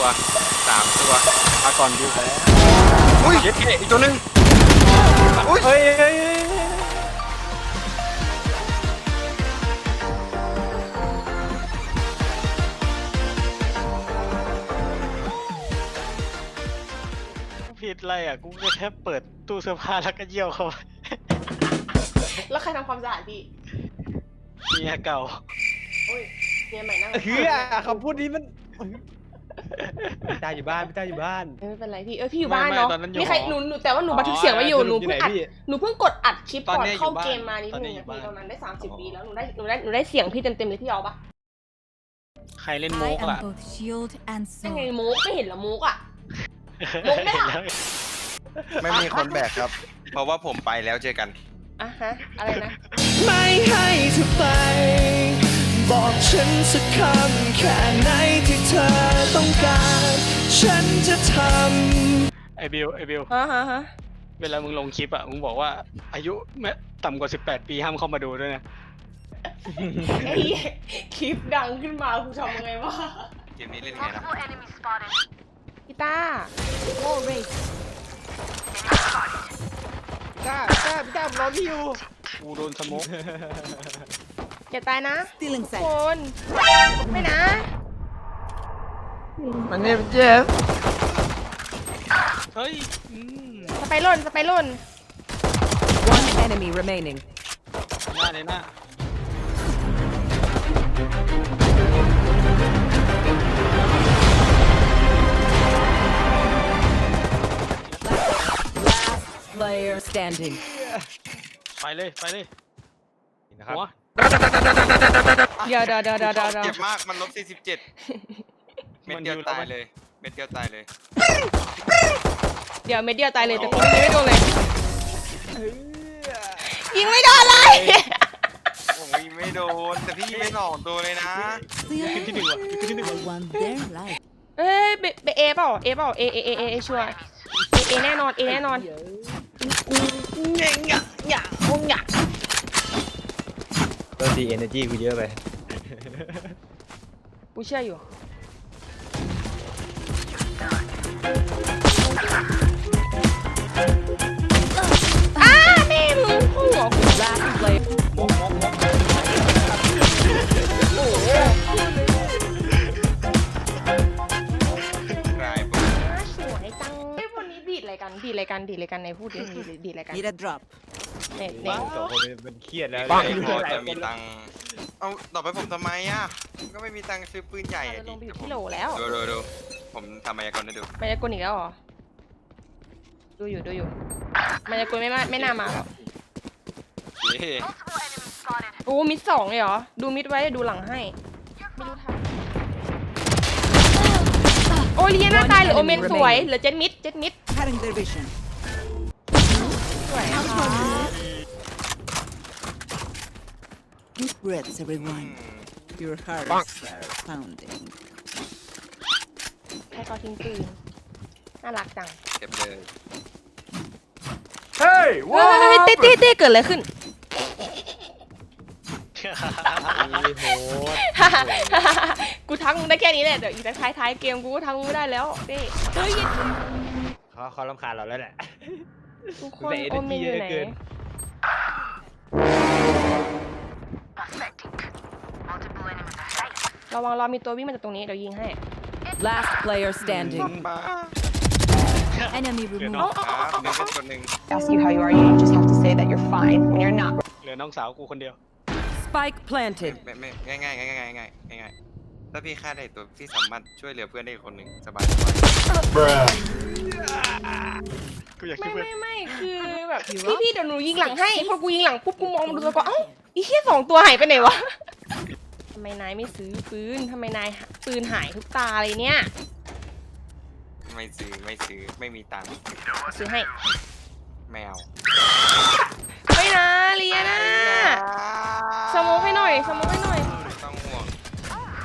ตัวสามตัวมาก่อนดูอุ้ยเย็ดเกอีกตัวหนึงเฮ้ยเฮ้ยเฮ้ยผิดอะไรอะ กูก็แค่เปิดตู้เสื้อผ้าแล้วก็เยี่ยวเข้าไปแล้วใครทำความสะอาดพี่เมียเก่า โอ้ยเมียใหม่นั่งเฮียคำพูดนี้มัน พี่ตาอยู่บ้านพี่ตาอยู่บ้าน ไม่เป็นไรพี่ เออพี่อยู่ไม่บ้านไม่เนาะตอนนั้นอยู่มีใครหอหนูหนูแต่ว่าหนูบันทึกเสียงไว้อยู่อ๋อหนูเพิ่งอัดอยู่ไหนพี่ หนูเพิ่งกดอัดคลิปตอนก่อนเนี้ยเข้าอยู่บ้านเกมมานิดตอนนึเนี้งยอยู่นาทีบ้านประมาณได้สามสิบอ๋อปีแล้ว หนูได้ หนูได้ หนูได้เสียงพี่เต็มเต็มๆเลยพี่เอาปะใครเล่นโม I กอะ am both shield and ยังไง sword. มุกไม่เห็นเหรอมุกอะ มุกไม่ได้ไม่มีคนแบกครับ เพราะว่าผมไปแล้วเจอกัน อะฮะ อะไรนะ ไม่ให้เธอไป บอกฉันสักคำแค่ไหน ฉันจะทำไอบิวไอบิวฮะฮะฮะเวลามึงลงคลิปอะมึงบอกว่าอายุไม่ต่ำกว่า 18 ปีห้ามเข้ามาดูด้วยนะไอ้คลิปดังขึ้นมากูทำยังไงวะเกมนี้เล่นไงนะพี่ต้า Wall raised. พี่ตาพี่ตาพี่ตาผมรอพี่อยู่กูโดนสโมกอย่าตายนะ Stealing ทุก sight. คนไม่นะ มันเนี่ยเจ็บเฮ้ยอืมสไปร์หล่นสไปร์หล่น One enemy remaining. หน้าเลยหน้า Player standing. ไปเลยไปเลยนะครัหับวเดี๋ยวเดี๋ยวเดี๋ยวเดี๋ยวเดี๋ยวเดี๋ยวเจ็บมาก มันลบ47 เม็ดเดียวตายเลย เม็ดเดียวตายเลย เดี๋ยวเม็ดเดียวตายเลยแต่พี่ยิงไม่โดนเลยยิงไม่โดนเลยผมยิงไม่โดน แต่พี่ยิงไม่สองตัวเลยนะ Clear ขึ้นที่หนึ่งว่ะขึ้นที่หนึ่ง I ว่ะ want their life. เอ้ยเบเบเอเปล่าเอเปล่าเอเอเอเอเอชัวร์เอเอแน่นอนเอแน่นอนเงี้ยเงี้ยเงี้ยเงี้ยตัวดีเอเนจีกูเยอะไปกูเชื่ออยู่ อ้าแม่มึงหัวกู Last player. มกมกมกกลายเป็นสวยจังเฮ้ยวันนี้ดีดอะไรกันดีดอะไรกันดีดอะไรกันในพูดดิดีดดีดอะไรกัน Need a drop. เนี่ยเนี่บ้ายนสองคนมันเครียดแล้วบ้าเลยพอจะมีตังค์เอาต่อไปผมทำไมอะก็ไม่มีตังค์ซื้อปืนใหญ่เราอะจะลดิงไปอยู่ที่โหลแล้ว ดูดูดู ผมทำมายากลให้ดู มายากลอีกแล้วเหรอ ดูอยู่ดูอยู่ มายากลไม่มาไม่น่ามาหรอกเย้โอ้มิดสองเลยเหรอ ดูมิดไว้ดูหลังให้ ไม่รู้ทันโอเลียน่าตายหรือโอเมนสวยเหรือเจ็ดมิดเจ็ดมิด Cutting their vision. สวยค่ะ Deep breaths, อื everyone. ม Your hearts are pounding. ให้เขาทิ้งปืนน่ารักจังเก็บเลยเฮ้ยเฮ้ยเต้เต้เต้เกิดอะไรขึ้น มีโหดกูทักมึงได้แค่นี้แหละเดี๋ยวอีกสักท้ายท้ายๆเกมกูก็ทักมึงไม่ได้แล้วเต้เฮ้ยเขาเขารำคาญเราแล้วแหละ ทุกคนแต่โอเมนอยู่ไหน energy เยอะเกิน ระวังรอมีตัววิ่งมาจากตรงนี้เดี๋ยวยิงให้ Last player standing. บ้า Enemy removed. ครับนี่เป็นคนหนึ่ง ask you how you are, you don't just have to say that you're fine when you're not. เหลือน้องสาวกูคนเดียว Spike planted. ไม่ไม่ง่ายง่ายง่ายง่ายง่ายง่ายง่ายถ้าพี่ฆ่าได้ตัวพี่สามารถช่วยเหลือเพื่อนได้อีกคนหนึ่งสบายสบายกูอยากไม่ช่วยเพื่อนไม่ไม่คือแบบพี่พี่เดี๋ยวหนูยิงหลังให้พอกูยิงหลังปุ๊บกูมองมาดูแล้วก็เอ้าอีเหี้ยสองตัวหายไปไหนวะทำ ไมนายไม่ซื้อปืนทำไมนายหาปืนหายทุกตาเลยเนี่ย ไม่ซื้อไม่ซื้อไม่มีตังค์ซื้อให้ แมวไม่นะเลียนะสโมกให้หน่อยสโมกให้หน่อย ไม่ต้องห่วง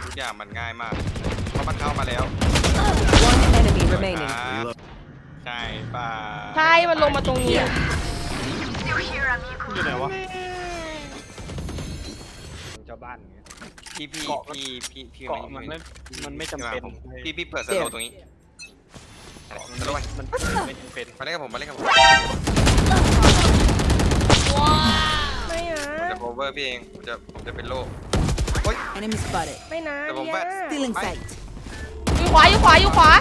ทุกอย่างมันง่ายมากเพราะมันเข้ามาแล้ว One enemy remaining. ครับใช่ป่ะใช่มันลงมาตรงนี้อะอยู่ไหนวะชาวบ้านอย่างเงี้ย พี่พี่เกาะพี่พี่พี่เกาะมันไม่มันไม่จำเป็นผมเลยพี่พี่เปิดสโลว์ตรงนี้สโลว์ไปมันไม่จำเป็นมาเล่นกับผมมาเล่นกับผมไม่นะผมจะโคเวอร์พี่เองผมจะผมจะเป็นโล่ Enemy spotted. ไม่นะแต่ผมเดียแฟด Still in sight. อยู่ขวาอยู่ขวาอยู่ขวา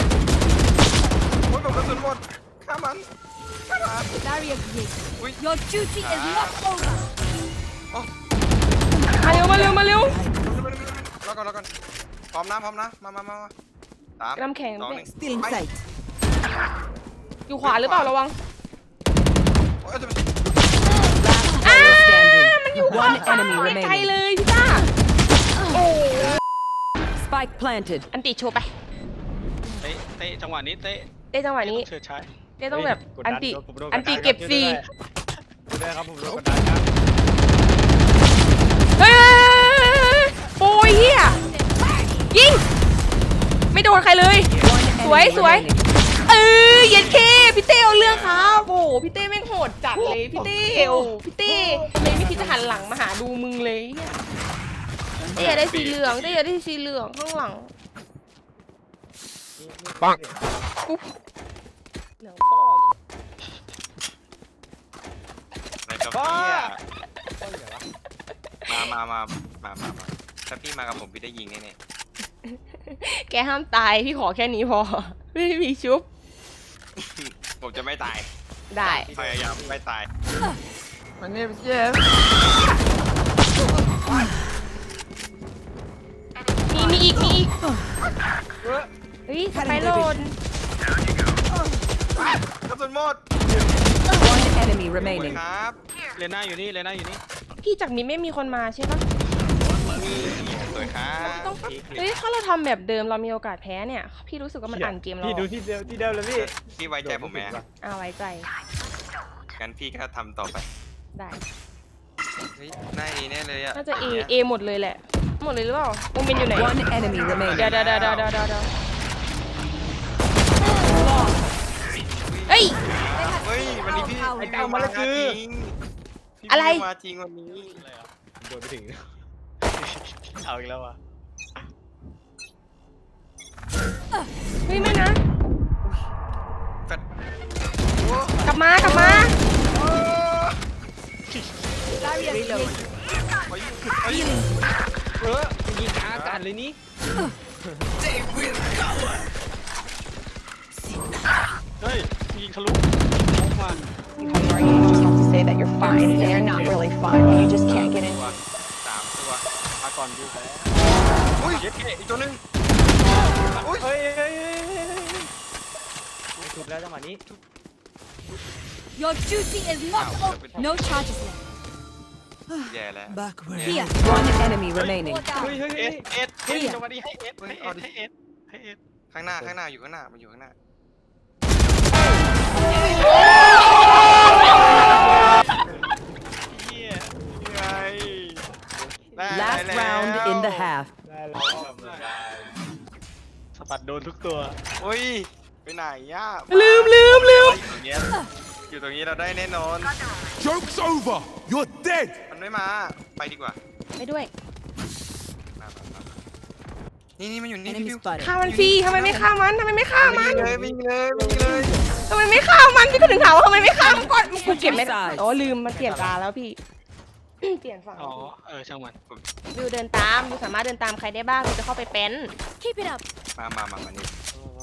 โอ้ยผมกระสุนหมดฆ่ามันฆ่ามัน Barrier created. Ui. Your duty is not over. มาเร็วมาเร็วมาเร็วรอก่อนรอก่อนพร้อมนะพร้อมนะมามามามาสามน้ำแข็งสองหนึ่ง Still in ไป sight. อยู่ขวาหรือเปล่าระวังโอ้ยจะเป็น Last player standing. มันอยู่ขวา One enemy ไม่ไกล remaining. เลยพี่ต้าโอ้ Spike planted. อันติโชว์ไปเตะเตะจังหวะนี้เตะได้จังหวะนี้เชิดใช้ได้ต้องแบบกดอันดัติโดผมโดนอันติดดัเก็บครับฟรีช่วยด้วยครับผมโดนกดดันครับ เฮ้ยโอ้ยเฮียยิง ไม่โดนใครเลย สวย Enemy สวย remaining. เออเย็นเคพี่เต้เอาเรื่องครับโอ้โหพี่เต้แม่งโหดจัดเลยพี่เต้โอ้โหพี่เต้ทำไมไม่คิดจะหันหลังมาหาดูมึงเลยเนี่ยเต้อยากได้สีเหลืองเต้อยากได้สีเหลืองข้างหลังปังปุ๊บเหลืองพ่อมึง อะไรกับพี่อะ มามามามามามาถ้าพี่มากับผมพี่ได้ยิงแน่แกห้ามตาย พี่ขอแค่นี้พอ ไม่มีชุบ ๆผมจะไม่ตายได้ พยายามไม่ตายมันเนี่ยเจฟมีมีอีก มีอีกเฮ้ยสไปโรนกระสุนหมด One enemy สวย remaining. ครับเลน่าอยู่นี่เลน่าอยู่นี่ พี่จากมิดไม่มีคนมาใช่ปะนี่สวยครับต้องเฮ้ยถ้าเราทำแบบเดิมเรามีโอกาสแพ้เนี่ย พี่รู้สึกว่ามันอ่านเกมเราพี่ดูที่เดิมที่เดิมเลยพี่พี่ไว้ใจผมไหมอะอ่าไว้ใจงั้นพี่ก็ทำต่อไป ได้เฮ้ยหน้าเอแน่เลยอะน่าจะ A A หมดเลยแหละ หมดเลยหรือเปล่าโมเมนอยู่ไหน One enemy เดี๋ยว remaining. เดี๋ยวเดี๋ยวเดี๋ยวเดี๋ยวเดี๋ยวเฮ้ยเฮ้ยวันนี้พี่ไอ้เจ้ามาแล้วคือจริงพี่ อะไร มาจริงวันนี้โดนไปถึง เอาอีกแล้วอะเฮ้ยไม่นะ แฟดกลับมากลับมาเออยิงกลางอากาศเลยนี่ you're fine when you're not really fine. You just can't get in. ตัวสามตัวมาก่อนดูไปอุ้ยอีกตัวหนึงอุ้ยเฮ้ยเฮ้ยเฮ้ยเฮ้ยไม่ถูกแล้วจังหวะนี้ Your duty is not over. No charges left. แย่แล้ว Backward. Here. One enemy remaining. เฮ้ยเฮ้ยเอเฮ้ยสเอสเฮ้ยจังหวะนี้ให้เอสให้เอสให้เอสให้เอสข้างหน้าข้างหน้าอยู่ข้างหน้ามันอยู่ข้างหน้า ได้ Last แล้ว round in the half. ได้แล้วสะบัดโดนทุกตัว อุ้ยไปไหนย่าลืมลืมลืมอยู่ตรงเนี้ยอยู่ตรงนี้เราได้แน่นอน Joke's over! You're dead! มันไม่มา ไปดีกว่าไปด้วย มามามานี่นี่มันอยู่นี่ Enemy พี่ spotted. ฆ่ามันฟรีทำไมไม่ฆ่ามันทำไมไม่ฆ่ามัน วิ่งเลยวิ่งเลยวิ่งเลยทำไมไม่ฆ่ามันพี่ก็ถึงถามว่าทำไมไม่ฆ่ามันก่อนกูเก็บไม่ได้อ๋อลืมมันเปลี่ยนตาแล้วพี่ เปลี่ยนฝั่งอ๋อ เออ ช่างมันวิวเดินตามวิวสามารถเดินตามใครได้บ้างวิวจะเข้าไปเป็น Keep it up. มามามามานี่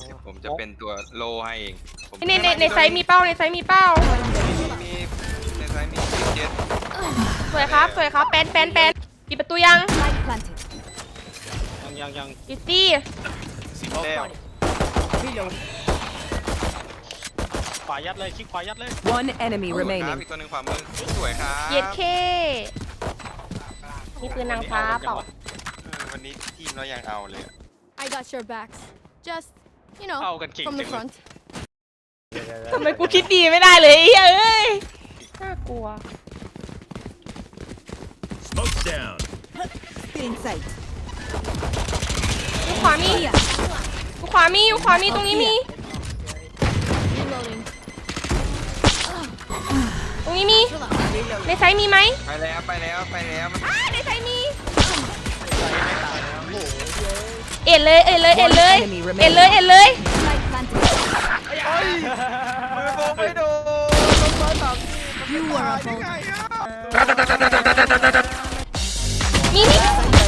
เดี๋ยวผมจะเป็นตัวโลให้เองผมในในในไซส์มีเป้าในไซส์มีเป้ามีมีในไซส์มีเจ็ดสวยครับสวยครับเป็นเป็นเป็นปิดประตูยัง Light planted. ยังยังยังกิตตี้ สิบแล้วข วายัดเลยคลิกขวายัดเลย One enemy ครับ remaining. อีกตัวหนึ่งขวามือสวยครับเย็ดเคนี่ปืนนางฟ้าเปล่าเออวันนี้ทีมเรายังเอาเลยอะ I got your backs. Just, you know, เอากันเก่ง from จั the งเลย front. ทำไมกูคิดดีไม่ได้เลยไอ้เอ้ยน่ากลัว Smoke down. Still in sight. อยู่ขวามีอยู่ขวามีอยู่ขวามีตรงนี้มี นี้มี ในไซส์มีไหมไปแล้วไปแล้วไปแล้วมันอ่าในไซส์มี เอ็ดเลย เอ็ดเลย เอ็ดเลย One enemy remaining เอ็ดเลย เอ็ดเลย Light planted. มือโบไม่โดน You were a bold. นี่นี่ Player standing.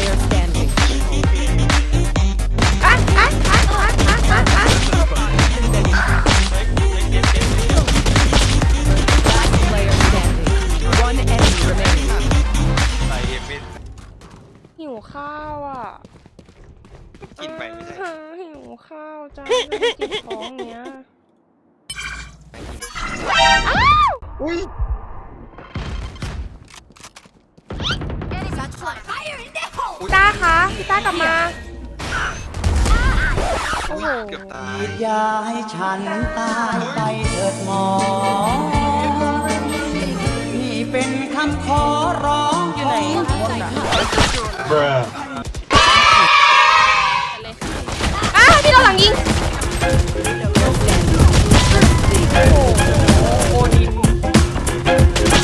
เกือบตายอย่าให้ฉันตายไปเถิดหมอ นี่เป็นคำขอร้องของคนอ้าวพี่เราหลังยิง โอ้โหโอดิน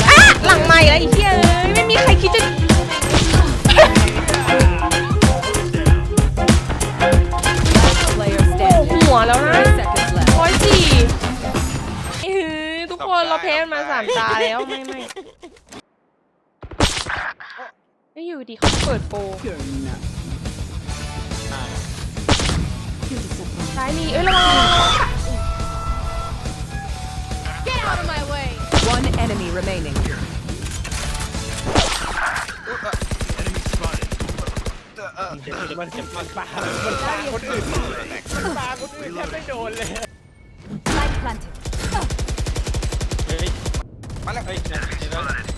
อะหลังใหม่แล้วไอ้เหี้ยเอ้ยไม่มีใครคิดจะ อยู่ดีเขาเปิดโปรซ้ายมีเอ้ยระวังระวังระวัง Get out of my way. One enemy remaining. Enemy spotted. เจ็บมันเจ็บมันปามันปาคนอื่นมันปาคนอื่นแทบไม่โดนเลย Light planted. เฮ้ยมาแล้วเฮ้ย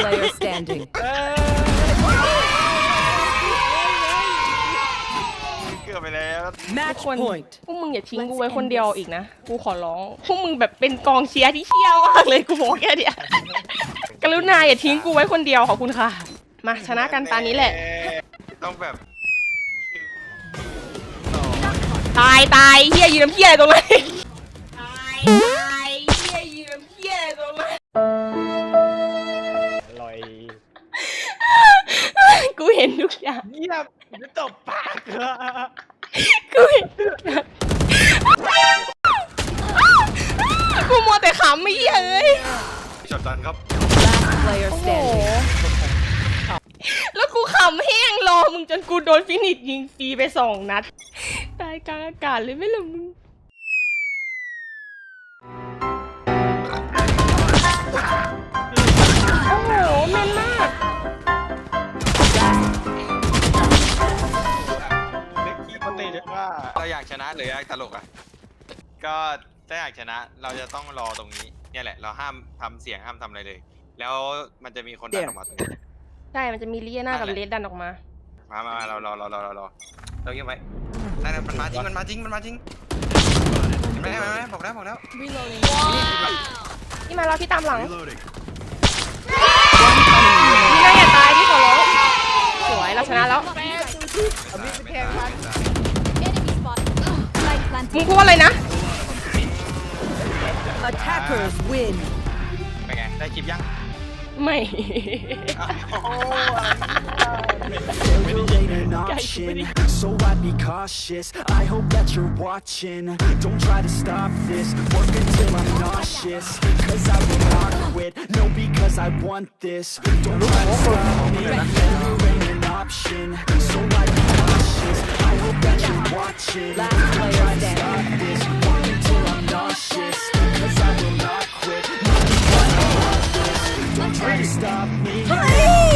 Player standing. เกือบไปแล้ว Match คน point. พวกมึงอย่าทิ้งกูไว้คนเดียวอีกนะ กูขอร้อง พวกมึงแบบเป็นกองเชียร์ที่เชี่ยวมากเลยกูบอกแค่เนี้กรุณาอย่าทิ้งกูไว้คนเดียวขอบคุณค่ะ มาชนะกันตานี้แหละ ต้องแบบตายตายเฮียยืนน้ำเฮียอะไรตรงนั้น กูเห็นทุกอย่าง เงียบจะตบปากเหรอกูเห็นทุกอย่างกูมัวแต่ขำไม่เฮียเอ้ยช็อตดันครับ Last player โอ้โห standing. แล้วกูขำแห้งรอมึงจนกูโดนฟินิชยิงฟรีไปสองนัด ตายกลางอากาศเลยไหมล่ะมึง โอ้โหแม่นมากาอยากชนะหรืออยากตลกอะ ก็ถ้าอยากชนะเราจะต้องรอตรงนี้ เนี่ยแหละ เราห้ามทำเสียงห้ามทำอะไรเลย แล้วมันจะมีคนดันออกมาตรงนี้ ใช่ มันจะมีลียนากับเลดดันออกมา มามามาเรารอรอรอรอรอเราเงียบไว้นั่นน่ะมันมาจริงมันมาจริงมันมาจริงเห็นไหมเห็นไหมเห็นไหมบอกแล้วบอกแล้ว Reloading. นี่มาเราพี่ตามหลัง Reloading. พี่น่าอย่าตายพี่ขอร้องสวยเราชนะแล้ว Enemy spotted. Light มึง planted. พูดว่าอะไรนะ Attackers win. เป็นไง ได้คลิปยัง ไม่ ain't an option, so I'd be cautious. I hope that you're watching. Don't try to stop this. Work until I'm nauseous. Cause I will not quit. No, because I want this. Don't try to stop me. Failure ain't an option. So I be cautious I hope that you're watching Last player standing this. Walk until I'm nauseous. Cause I will not quit. Not even Don't try to stop me